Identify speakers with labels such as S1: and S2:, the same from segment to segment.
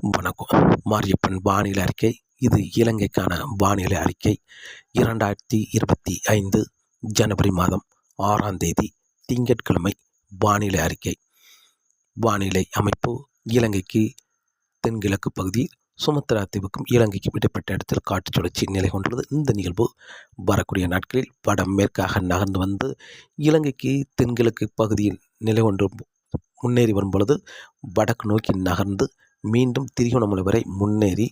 S1: வணக்கம். மாரியப்பன் வானிலை அறிக்கை. இது இலங்கைக்கான வானிலை அறிக்கை. இரண்டாயிரத்தி இருபத்தி ஐந்து ஜனவரி மாதம் ஆறாம் தேதி திங்கட்கிழமை வானிலை அறிக்கை. வானிலை அமைப்பு இலங்கைக்கு தென்கிழக்கு பகுதி சுமத்ரா தீவுக்கும் இலங்கைக்கு விடப்பட்ட இடத்தில் காற்று சுழற்சி நிலை கொண்டுள்ளது. இந்த நிகழ்வு வரக்கூடிய நாட்களில் வடமேற்காக நகர்ந்து வந்து இலங்கைக்கு தென்கிழக்கு பகுதியில் நிலை கொண்டு முன்னேறி வரும் பொழுது வடக்கு நோக்கி நகர்ந்து மீண்டும் திரிகோணமலை வரை முன்னேறி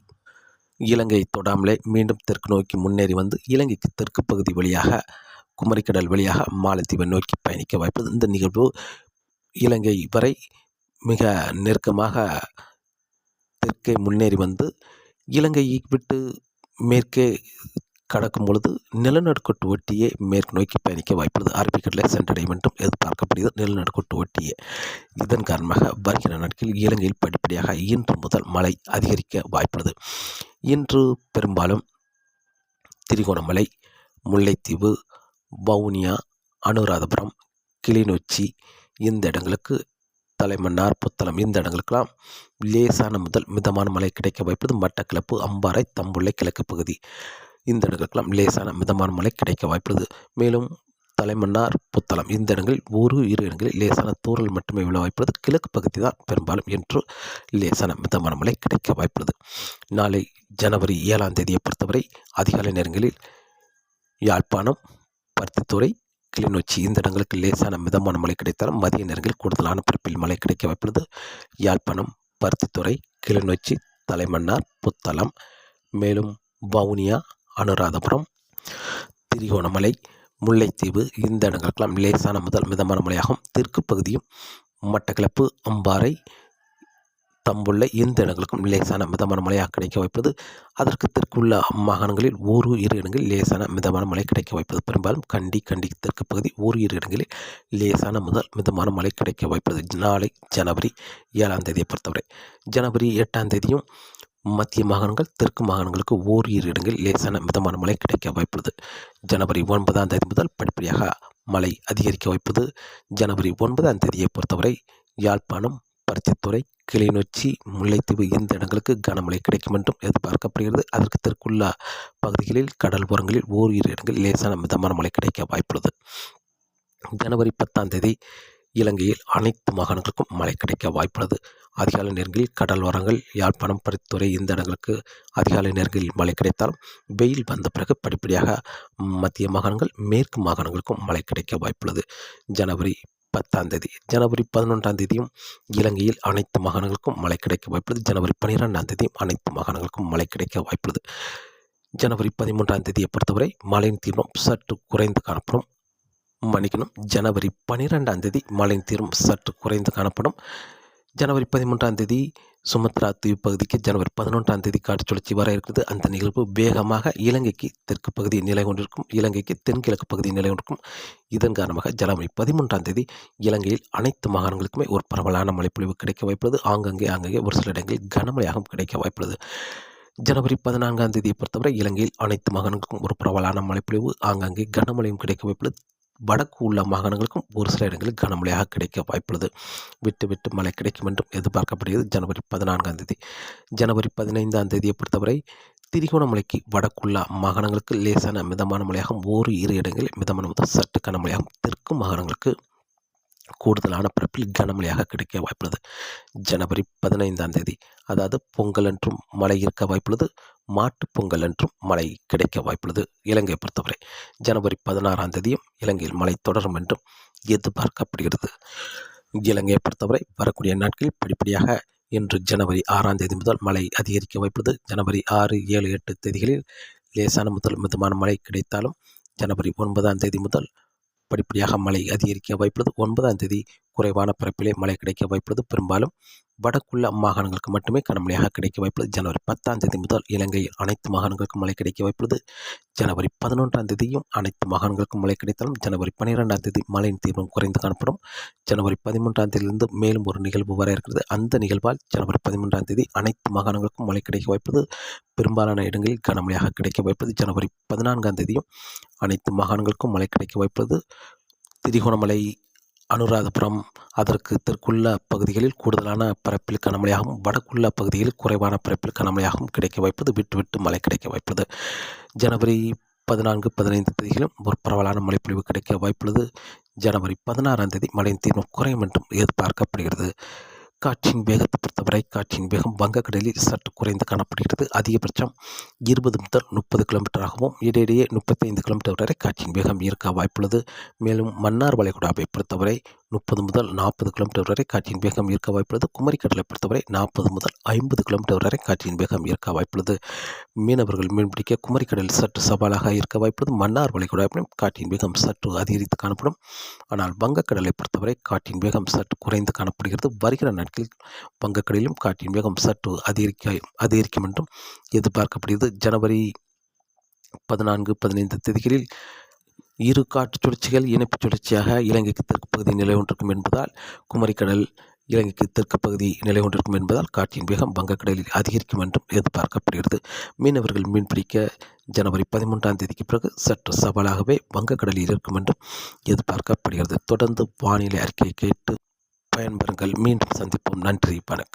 S1: இலங்கை தொடாமலே மீண்டும் தெற்கு நோக்கி முன்னேறி வந்து இலங்கைக்கு தெற்கு பகுதி வழியாக குமரிக்கடல் வழியாக மாலத்தீவை நோக்கி பயணிக்க வாய்ப்பது இந்த நிகழ்வு இலங்கை வரை மிக நெருக்கமாக தெற்கே முன்னேறி வந்து இலங்கையை விட்டு மேற்கே கடக்கும் பொழுது நிலநடுக்கோட்டு ஒட்டியே மேற்கு நோக்கி பயணிக்க வாய்ப்புள்ளது. அரபிக்கடலை சென்றடையும் என்றும் எதிர்பார்க்கப்படுகிறது. நிலநடுக்கோட்டு ஒட்டியே இதன் காரணமாக வருகிற நாட்களில் இலங்கையில் படிப்படியாக இன்று முதல் மழை அதிகரிக்க வாய்ப்புள்ளது. இன்று பெரும்பாலும் திரிகோணமலை முல்லைத்தீவு வவுனியா அனுராதபுரம் கிளிநொச்சி இந்த இடங்களுக்கு தலைமன்னார் புத்தளம் இந்த இடங்களுக்கெல்லாம் லேசான முதல் மிதமான மழை கிடைக்க வாய்ப்பது மட்டக்கிளப்பு அம்பாறை தம்புள்ளை கிழக்கு பகுதி இந்த இடங்களுக்கெல்லாம் லேசான மிதமான மழை கிடைக்க வாய்ப்புள்ளது. மேலும் தலைமன்னார் புத்தளம் இந்த இடங்களில் ஒரு இரு இடங்களில் லேசான தூரல் மட்டுமே விழ வாய்ப்புள்ளது. கிழக்கு பகுதி தான் பெரும்பாலும் என்று லேசான மிதமான மழை கிடைக்க வாய்ப்புள்ளது. நாளை ஜனவரி ஏழாம் தேதியை பொறுத்தவரை அதிகாலை நேரங்களில் யாழ்ப்பாணம் பருத்தித்துறை கிளிநொச்சி இந்த இடங்களுக்கு லேசான மிதமான மழை கிடைத்தாலும் மதிய நேரங்களில் கூடுதலான பரப்பில் மழை கிடைக்க வாய்ப்புள்ளது. யாழ்ப்பாணம் பருத்தித்துறை கிளிநொச்சி தலைமன்னார் புத்தளம் மேலும் வவுனியா அனுராதபுரம் திரிகோணமலை முல்லைத்தீவு இந்த இடங்களுக்கெல்லாம் லேசான முதல் மிதமான மழையாகும் தெற்கு பகுதியும் மட்டக்களப்பு அம்பாறை தம்புள்ள இந்த இடங்களுக்கும் லேசான மிதமான மழையாக கிடைக்க வைப்பது. அதற்கு தெற்குள்ள மாகாணங்களில் ஒரு இரு இடங்களில் லேசான மிதமான மழை கிடைக்க வாய்ப்பது பெரும்பாலும் கண்டி கண்டி தெற்கு பகுதி ஒரு இரு இடங்களில் லேசான முதல் மிதமான மழை கிடைக்க வாய்ப்பது நாளை ஜனவரி ஏழாம் தேதியை பொறுத்தவரை. ஜனவரி எட்டாம் தேதியும் மத்திய மாகாணங்கள் தெற்கு மாகாணங்களுக்கு ஓரிரு இடங்களில் லேசான மிதமான மழை கிடைக்க வாய்ப்புள்ளது. ஜனவரி ஒன்பதாம் தேதி முதல் படிப்படியாக மழை அதிகரிக்க வாய்ப்பது ஜனவரி ஒன்பதாம் தேதியை பொறுத்தவரை யாழ்ப்பாணம் பருத்தித்துறை கிளிநொச்சி முல்லைத்தீவு இந்த இடங்களுக்கு கனமழை கிடைக்கும் என்றும் எதிர்பார்க்கப்படுகிறது. அதற்கு தெற்குள்ள பகுதிகளில் கடல் ஓரங்களில் ஓரிரு இடங்களில் லேசான மிதமான மழை கிடைக்க வாய்ப்புள்ளது. ஜனவரி பத்தாம் தேதி இலங்கையில் அனைத்து மாகாணங்களுக்கும் மழை கிடைக்க வாய்ப்புள்ளது. அதிகாலை நேரங்களில் கடல் ஓரங்கள் யாழ்ப்பாணம் பரித்துறை இந்த இடங்களுக்கு அதிகாலை நேரங்களில் மழை கிடைத்தாலும் வெயில் வந்த பிறகு படிப்படியாக மத்திய மாகாணங்கள் மேற்கு மாகாணங்களுக்கும் மழை கிடைக்க வாய்ப்புள்ளது. ஜனவரி பத்தாம் தேதி ஜனவரி பதினொன்றாம் தேதியும் இலங்கையில் அனைத்து மாகாணங்களுக்கும் மழை கிடைக்க வாய்ப்புள்ளது. ஜனவரி பன்னிரெண்டாம் தேதியும் அனைத்து மாகாணங்களுக்கும் மழை கிடைக்க வாய்ப்புள்ளது. ஜனவரி பதிமூன்றாம் தேதியை பொறுத்தவரை மழையின் தீவிரம் சற்று குறைந்து காணப்படும். மன்னிக்கணும். ஜனவரி பன்னிரெண்டாம் தேதி மழையின் தீரும் சற்று குறைந்து காணப்படும். ஜனவரி பதிமூன்றாம் தேதி சுமத்ரா தீவு பகுதிக்கு ஜனவரி பதினொன்றாம் தேதி காற்று சுழற்சி வர இருக்கிறது. அந்த நிகழ்வு வேகமாக இலங்கைக்கு தெற்கு பகுதி நிலை கொண்டிருக்கும். இலங்கைக்கு தென்கிழக்கு பகுதி நிலை கொண்டிருக்கும். இதன் காரணமாக ஜனவரி பதிமூன்றாம் தேதி இலங்கையில் அனைத்து மாகாணங்களுக்குமே ஒரு பரவலான மழைப்பொழிவு கிடைக்க வாய்ப்புள்ளது. ஆங்கங்கே ஆங்கங்கே ஒரு சில இடங்களில் கனமழையாகவும் கிடைக்க வாய்ப்புள்ளது. ஜனவரி பதினான்காம் தேதியை பொறுத்தவரை இலங்கையில் அனைத்து மாகாணங்களுக்கும் ஒரு பரவலான மழைப்பொழிவு ஆங்காங்கே கனமழையும் கிடைக்க வாய்ப்புள்ளது. வடக்கு உள்ள மாகாணங்களுக்கும் ஒரு சில இடங்களில் கனமழையாக கிடைக்க வாய்ப்புள்ளது. விட்டு விட்டு மழை கிடைக்கும் என்றும் எதிர்பார்க்கப்படுகிறது. ஜனவரி பதினான்காம் தேதி. ஜனவரி பதினைந்தாம் தேதியை பொறுத்தவரை திரிகோணமலைக்கு வடக்குள்ள மாகாணங்களுக்கு லேசான மிதமான மழையாகவும் ஓரு இரு இடங்களில் மிதமான முதல் சற்று கனமழையாகவும் தெற்கு மாகாணங்களுக்கு கூடுதலான பரப்பில் கனமழையாக கிடைக்க வாய்ப்புள்ளது. ஜனவரி பதினைந்தாம் தேதி அதாவது பொங்கல் என்றும் மழை இருக்க வாய்ப்புள்ளது. மாட்டுப் பொங்கல் என்றும் மழை கிடைக்க வாய்ப்புள்ளது. இலங்கையை பொறுத்தவரை ஜனவரி பதினாறாம் தேதியும் இலங்கையில் மழை தொடரும் என்றும் எதிர்பார்க்கப்படுகிறது. இலங்கையை பொறுத்தவரை வரக்கூடிய நாட்களில் படிப்படியாக இன்று ஜனவரி ஆறாம் தேதி முதல் மழை அதிகரிக்க வாய்ப்புள்ளது. ஜனவரி ஆறு ஏழு எட்டு தேதிகளில் லேசான முதல் மிதமான மழை கிடைத்தாலும் ஜனவரி ஒன்பதாம் தேதி முதல் படிப்படியாக மழை அதிகரிக்க வாய்ப்புள்ளது. ஒன்பதாம் தேதி குறைவான பரப்பிலே மழை கிடைக்க வாய்ப்புள்ளது. பெரும்பாலும் வடக்குள்ள மாகாணங்களுக்கு மட்டுமே கனமழையாக கிடைக்க வாய்ப்புள்ளது. ஜனவரி பத்தாம் தேதி முதல் இலங்கையில் அனைத்து மாகாணங்களுக்கும் மழை கிடைக்க வாய்ப்புள்ளது. ஜனவரி பதினொன்றாம் தேதியும் அனைத்து மாகாணங்களுக்கும் மழை கிடைத்தாலும் ஜனவரி பன்னிரெண்டாம் தேதி மழையின் தீவிரம் குறைந்து காணப்படும். ஜனவரி பதிமூன்றாம் தேதியிலிருந்து மேலும் ஒரு நிகழ்வு வர இருக்கிறது. அந்த நிகழ்வால் ஜனவரி பதிமூன்றாம் தேதி அனைத்து மாகாணங்களுக்கும் மழை கிடைக்க வாய்ப்பது பெரும்பாலான இடங்களில் கனமழையாக கிடைக்க வாய்ப்பது ஜனவரி பதினான்காம் தேதியும் அனைத்து மாகாணங்களுக்கும் மழை கிடைக்க வாய்ப்பது திரிகோணமலை அனுராதபுரம் அதற்கு தெற்குள்ள பகுதிகளில் கூடுதலான பரப்பில் கனமழையாகவும் வடக்குள்ள பகுதிகளில் குறைவான பரப்பில் கனமழையாகவும் கிடைக்க வாய்ப்பது விட்டு விட்டு மழை கிடைக்க வாய்ப்பது. ஜனவரி பதினான்கு பதினைந்து தேதிகளும் ஒரு பரவலான மழைப்பொழிவு கிடைக்க வாய்ப்புள்ளது. ஜனவரி பதினாறாம் தேதி மழையின் தீர்வு குறையும் என்றும் எதிர்பார்க்கப்படுகிறது. காற்றின் வேகத்தை பொறுத்தவரை காற்றின் வேகம் வங்கக்கடலில் சற்று குறைந்து காணப்படுகிறது. அதிகபட்சம் இருபது முதல் முப்பது கிலோமீட்டராகவும் இடையிடையே முப்பத்தைந்து கிலோமீட்டர் வரை காற்றின் வேகம் இருக்க வாய்ப்புள்ளது. மேலும் மன்னார் வளைகுடாவை பொறுத்தவரை முப்பது முதல் நாற்பது கிலோமீட்டர் வரை காற்றின் வேகம் இருக்க வாய்ப்புள்ளது. குமரிக்கடலை பொறுத்தவரை நாற்பது முதல் ஐம்பது கிலோமீட்டர் வரை காற்றின் வேகம் இருக்க வாய்ப்புள்ளது. மீனவர்கள் மீன்பிடிக்க குமரிக்கடலில் சற்று சவாலாக இருக்க வாய்ப்புள்ளது. மன்னார் வளைகுடாவிலும் காற்றின் வேகம் சற்று அதிகரித்து காணப்படும். ஆனால் வங்கக்கடலை பொறுத்தவரை காற்றின் வேகம் சற்று குறைந்து காணப்படுகிறது. வருகிற நாட்களில் வங்கக்கடலிலும் காற்றின் வேகம் சற்று அதிகரிக்க அதிகரிக்கும் என்றும் எதிர்பார்க்கப்படுகிறது. ஜனவரி பதினான்கு பதினைந்து தேதிகளில் இரு காற்று சுழற்சிகள் இணைப்புச் சுழற்சியாக இலங்கைக்கு தெற்கு பகுதி நிலை கொண்டிருக்கும் என்பதால் குமரிக்கடல் இலங்கைக்கு தெற்கு பகுதி நிலை கொண்டிருக்கும் என்பதால் காற்றின் வேகம் வங்கக்கடலில் அதிகரிக்கும் என்றும் எதிர்பார்க்கப்படுகிறது. மீனவர்கள் மீன்பிடிக்க ஜனவரி பதிமூன்றாம் தேதிக்கு பிறகு சற்று சவாலாகவே வங்கக்கடலில் இருக்கும் என்றும் எதிர்பார்க்கப்படுகிறது. தொடர்ந்து வானிலை அறிக்கையை கேட்டு பயன்பெறுங்கள். மீண்டும் சந்திப்போம். நன்றி. வணக்கம்.